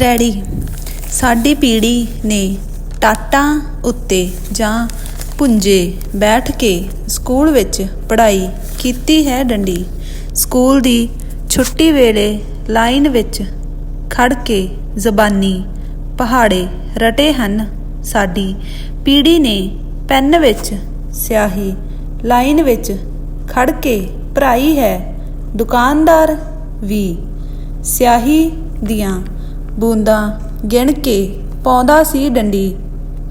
ਰੈੜੀ ਸਾਡੀ ਪੀੜ੍ਹੀ ਨੇ ਟਾਟਾਂ ਉੱਤੇ ਜਾਂ ਪੁੰਜੇ ਬੈਠ ਕੇ ਸਕੂਲ ਵਿੱਚ ਪੜ੍ਹਾਈ ਕੀਤੀ ਹੈ ਡੰਡੀ। ਸਕੂਲ ਦੀ ਛੁੱਟੀ ਵੇਲੇ ਲਾਈਨ ਵਿੱਚ ਖੜ ਕੇ ਜ਼ਬਾਨੀ ਪਹਾੜੇ ਰਟੇ ਹਨ। ਸਾਡੀ ਪੀੜ੍ਹੀ ਨੇ ਪੈਨ ਵਿੱਚ ਸਿਆਹੀ ਲਾਈਨ ਵਿੱਚ ਖੜ ਕੇ ਭਰਾਈ ਹੈ। ਦੁਕਾਨਦਾਰ ਵੀ ਸਿਆਹੀ ਦੀਆਂ ਬੂੰਦਾਂ ਗਿਣ ਕੇ ਪਾਉਂਦਾ ਸੀ ਡੰਡੀ।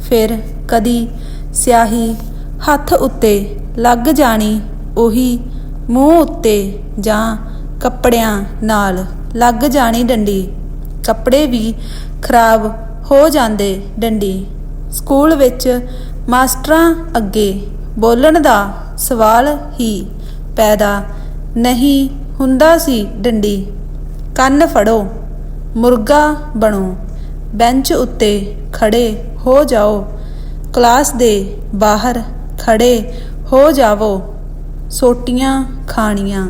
ਫਿਰ ਕਦੀ ਸਿਆਹੀ ਹੱਥ ਉੱਤੇ ਲੱਗ ਜਾਣੀ, ਉਹੀ ਮੂੰਹ ਉੱਤੇ ਜਾਂ ਕੱਪੜਿਆਂ ਨਾਲ ਲੱਗ ਜਾਣੀ ਡੰਡੀ। ਕੱਪੜੇ ਵੀ ਖਰਾਬ ਹੋ ਜਾਂਦੇ ਡੰਡੀ। ਸਕੂਲ ਵਿੱਚ ਮਾਸਟਰਾਂ ਅੱਗੇ ਬੋਲਣ ਦਾ ਸਵਾਲ ਹੀ ਪੈਦਾ ਨਹੀਂ ਹੁੰਦਾ ਸੀ ਡੰਡੀ। ਕੰਨ ਫੜੋ। ਮੁਰਗਾ ਬਣੋ। ਬੈਂਚ ਉੱਤੇ ਖੜੇ ਹੋ ਜਾਓ। ਕਲਾਸ ਦੇ ਬਾਹਰ ਖੜੇ ਹੋ ਜਾਵੋ। ਸੋਟੀਆਂ ਖਾਣੀਆਂ।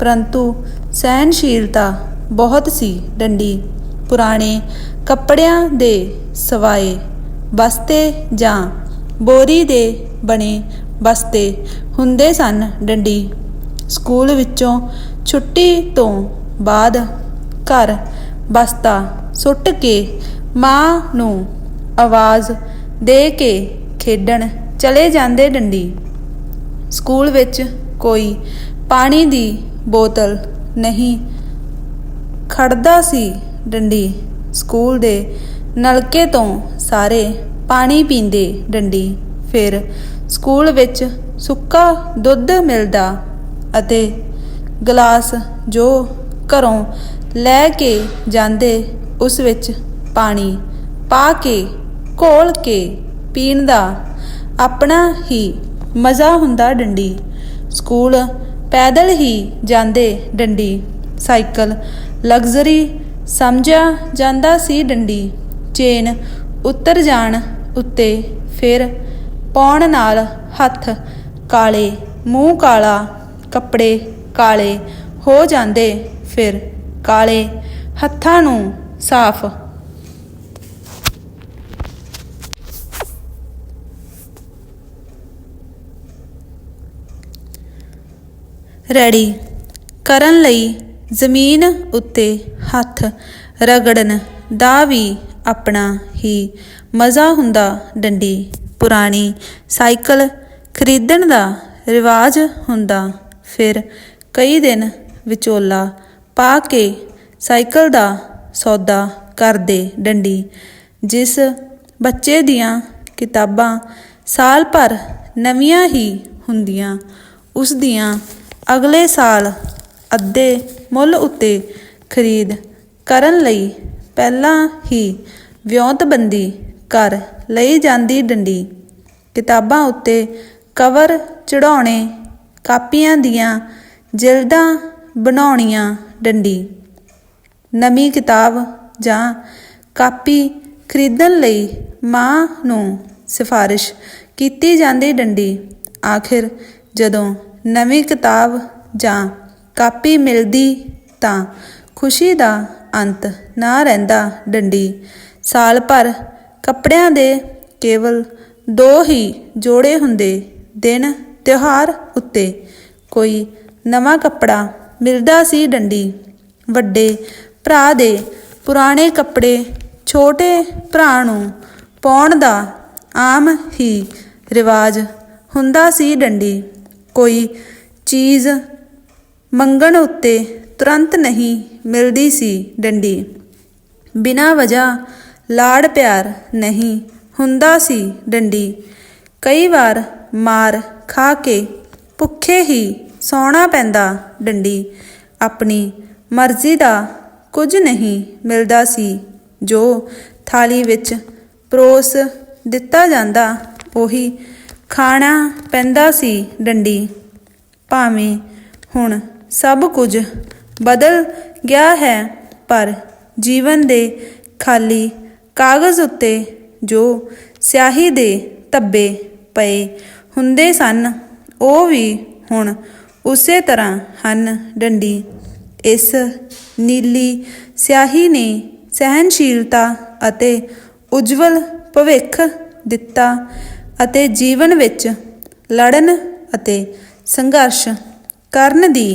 ਪਰੰਤੂ ਸਹਿਨਸ਼ੀਲਤਾ ਬਹੁਤ ਸੀ ਡੰਡੀ। ਪੁਰਾਣੇ ਕੱਪੜਿਆਂ ਦੇ ਸਵਾਏ ਬਸਤੇ ਜਾਂ ਬੋਰੀ ਦੇ ਬਣੇ ਬਸਤੇ ਹੁੰਦੇ ਸਨ ਡੰਡੀ। ਸਕੂਲ ਵਿੱਚੋਂ ਛੁੱਟੀ ਤੋਂ ਬਾਅਦ ਘਰ ਬਸਤਾ, ਸੁੱਟ ਕੇ ਮਾਂ ਨੂੰ ਆਵਾਜ਼ ਦੇ ਕੇ ਖੇਡਣ ਚਲੇ ਜਾਂਦੇ ਡੰਡੀ। ਸਕੂਲ ਵਿੱਚ ਕੋਈ ਪਾਣੀ ਦੀ ਬੋਤਲ ਨਹੀਂ ਖੜਦਾ ਸੀ ਡੰਡੀ। ਸਕੂਲ ਦੇ ਨਲਕੇ ਤੋਂ ਸਾਰੇ ਪਾਣੀ ਪੀਂਦੇ ਡੰਡੀ। ਫਿਰ ਸਕੂਲ ਵਿੱਚ ਸੁੱਕਾ ਦੁੱਧ ਮਿਲਦਾ ਅਤੇ ਗਲਾਸ ਜੋ ਘਰੋਂ ਲੈ ਕੇ ਜਾਂਦੇ ਉਸ ਵਿੱਚ ਪਾਣੀ ਪਾ ਕੇ, ਘੋਲ ਕੇ ਪੀਣ ਦਾ ਆਪਣਾ ਹੀ ਮਜ਼ਾ ਹੁੰਦਾ ਡੰਡੀ। ਸਕੂਲ ਪੈਦਲ ਹੀ ਜਾਂਦੇ ਡੰਡੀ। ਸਾਈਕਲ ਲਗਜ਼ਰੀ ਸਮਝਿਆ ਜਾਂਦਾ ਸੀ ਡੰਡੀ। ਚੇਨ ਉੱਤਰ ਜਾਣ ਉੱਤੇ ਫਿਰ ਪਾਉਣ ਨਾਲ ਹੱਥ ਕਾਲੇ, ਮੂੰਹ ਕਾਲਾ, ਕੱਪੜੇ ਕਾਲੇ ਹੋ ਜਾਂਦੇ ਫਿਰ ਕਾਲੇ ਹੱਥਾਂ ਨੂੰ ਸਾਫ਼। ਰੈਡੀ। ਕਰਨ ਲਈ ਜ਼ਮੀਨ ਉੱਤੇ ਹੱਥ ਰਗੜਨ ਦਾ ਵੀ ਆਪਣਾ ਹੀ ਮਜ਼ਾ ਹੁੰਦਾ ਡੰਡੀ। ਪੁਰਾਣੀ ਸਾਈਕਲ ਖਰੀਦਣ ਦਾ ਰਿਵਾਜ ਹੁੰਦਾ। ਫਿਰ ਕਈ ਦਿਨ ਵਿਚੋਲਾ ਪਾ ਕੇ ਸਾਈਕਲ ਦਾ ਸੌਦਾ ਕਰਦੇ ਡੰਡੀ, ਜਿਸ ਬੱਚੇ ਦੀਆਂ ਕਿਤਾਬਾਂ ਸਾਲ ਭਰ ਨਵੀਆਂ ਹੀ ਹੁੰਦੀਆਂ। ਉਸ ਦੀਆਂ ਅਗਲੇ ਸਾਲ ਅੱਧੇ ਮੁੱਲ ਉੱਤੇ ਖਰੀਦ ਕਰਨ ਲਈ ਪਹਿਲਾਂ ਹੀ ਵਿਉਂਤਬੰਦੀ ਕਰ ਲਈ ਜਾਂਦੀ ਡੰਡੀ। ਕਿਤਾਬਾਂ ਉੱਤੇ ਕਵਰ ਚੜਾਉਣੇ ਕਾਪੀਆਂ ਦੀਆਂ ਜਿਲਦਾਂ ਬਣਾਉਣੀਆਂ ਡੰਡੀ। ਨਵੀਂ ਕਿਤਾਬ ਜਾਂ ਕਾਪੀ ਖਰੀਦਣ ਲਈ ਮਾਂ ਨੂੰ ਸਿਫਾਰਿਸ਼ ਕੀਤੀ ਜਾਂਦੀ ਡੰਡੀ। ਆਖਿਰ ਜਦੋਂ ਨਵੀਂ ਕਿਤਾਬ ਜਾਂ ਕਾਪੀ ਮਿਲਦੀ ਤਾਂ ਖੁਸ਼ੀ ਦਾ ਅੰਤ ਨਾ ਰਹਿੰਦਾ ਡੰਡੀ। ਸਾਲ ਭਰ ਕੱਪੜਿਆਂ ਦੇ ਕੇਵਲ ਦੋ ਹੀ ਜੋੜੇ ਹੁੰਦੇ ਦਿਨ ਤਿਉਹਾਰ ਉੱਤੇ। ਕੋਈ ਨਵਾਂ ਕੱਪੜਾ ਮਿਲਦਾ ਸੀ ਡੰਡੀ। ਵੱਡੇ ਭਰਾ ਦੇ ਪੁਰਾਣੇ ਕੱਪੜੇ ਛੋਟੇ ਭਰਾ ਨੂੰ ਪਾਉਣ ਦਾ ਆਮ ਹੀ ਰਿਵਾਜ ਹੁੰਦਾ ਸੀ ਡੰਡੀ। ਕੋਈ ਚੀਜ਼ ਮੰਗਣ ਉੱਤੇ ਤੁਰੰਤ ਨਹੀਂ ਮਿਲਦੀ ਸੀ ਡੰਡੀ। ਬਿਨਾਂ ਵਜ੍ਹਾ ਲਾੜ ਪਿਆਰ ਨਹੀਂ ਹੁੰਦਾ ਸੀ ਡੰਡੀ। ਕਈ ਵਾਰ ਮਾਰ ਖਾ ਕੇ ਭੁੱਖੇ ਹੀ ਸੌਣਾ ਪੈਂਦਾ ਡੰਡੀ। ਆਪਣੀ ਮਰਜ਼ੀ ਦਾ ਕੁਝ ਨਹੀਂ ਮਿਲਦਾ ਸੀ। ਜੋ ਥਾਲੀ ਵਿੱਚ ਪਰੋਸ ਦਿੱਤਾ ਜਾਂਦਾ, ਉਹੀ ਖਾਣਾ ਪੈਂਦਾ ਸੀ ਡੰਡੀ। ਭਾਵੇਂ ਹੁਣ ਸਭ ਕੁਝ ਬਦਲ ਗਿਆ ਹੈ, ਪਰ ਜੀਵਨ ਦੇ ਖਾਲੀ ਕਾਗਜ਼ ਉੱਤੇ ਜੋ ਸਿਆਹੀ ਦੇ ਧੱਬੇ ਪਏ ਹੁੰਦੇ ਸਨ, ਉਹ ਵੀ ਹੁਣ ਉਸੇ ਤਰ੍ਹਾਂ ਹਨ ਡੰਡੀ। ਇਸ ਨੀਲੀ ਸਿਆਹੀ ਨੇ ਸਹਿਨਸ਼ੀਲਤਾ ਅਤੇ ਉਜਵਲ ਭਵਿੱਖ ਦਿੱਤਾ ਅਤੇ ਜੀਵਨ ਵਿੱਚ ਲੜਨ ਅਤੇ ਸੰਘਰਸ਼ ਕਰਨ ਦੀ